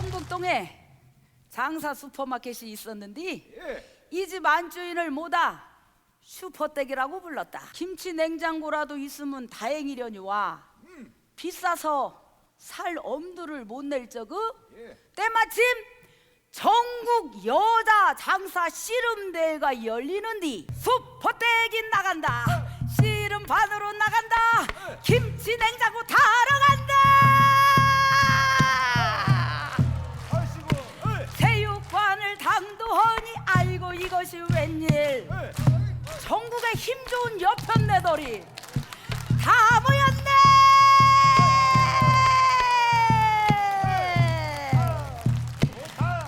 경북동에 장사 슈퍼마켓이 있었는데 예. 이 집 안주인을 뭐다 슈퍼댁이라고 불렀다. 김치 냉장고라도 있으면 다행이려니와 비싸서 살 엄두를 못 낼 적은 예. 때마침 전국 여자 장사 씨름대회가 열리는디 슈퍼댁이 나간다 씨름 반으로 나간다 이것이 웬일 예. 전국의 힘 좋은 여편네들이 다 모였네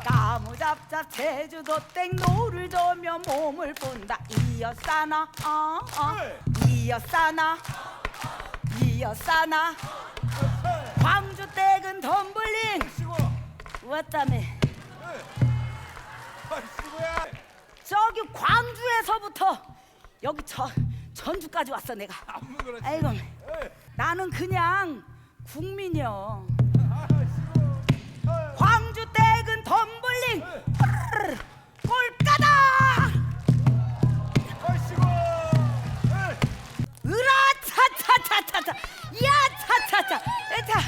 가무잡잡 제주도 땡 노를 저며 몸을 본다 이어싸나 어, 어. 이어싸나 이어싸나 광주 댁은 덤블링. 왔다며 아이고야. 저기 광주에서부터 여기 저 전주까지 왔어 내가 아무 그렇지. 아이고 예. 나는 그냥 국민이요. 광주 댁은 덤블링 흐르르, 꼴까다 아이고. 예. 으라 차차차차차 야 차차차 자.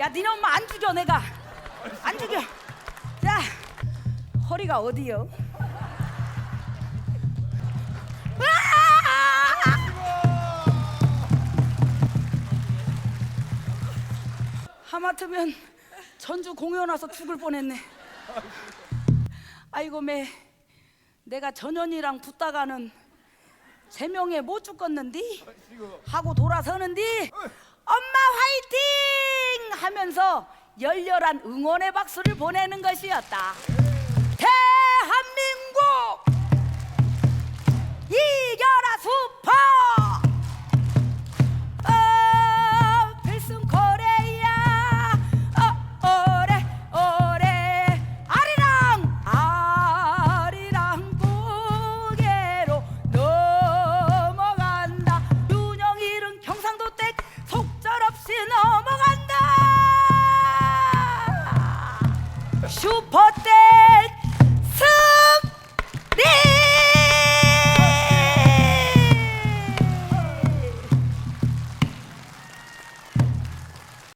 야 니네 엄마 안 죽여 내가 안 죽여 자 허리가 어디요? 으아! 하마터면 전주 공연 와서 죽을 뻔했네. 아이고 매 내가 전현이랑 붙다가는 세 명에 못 죽겠는디 아이고. 하고 돌아서는디 엄마 화이팅 하면서 열렬한 응원의 박수를 보내는 것이었다.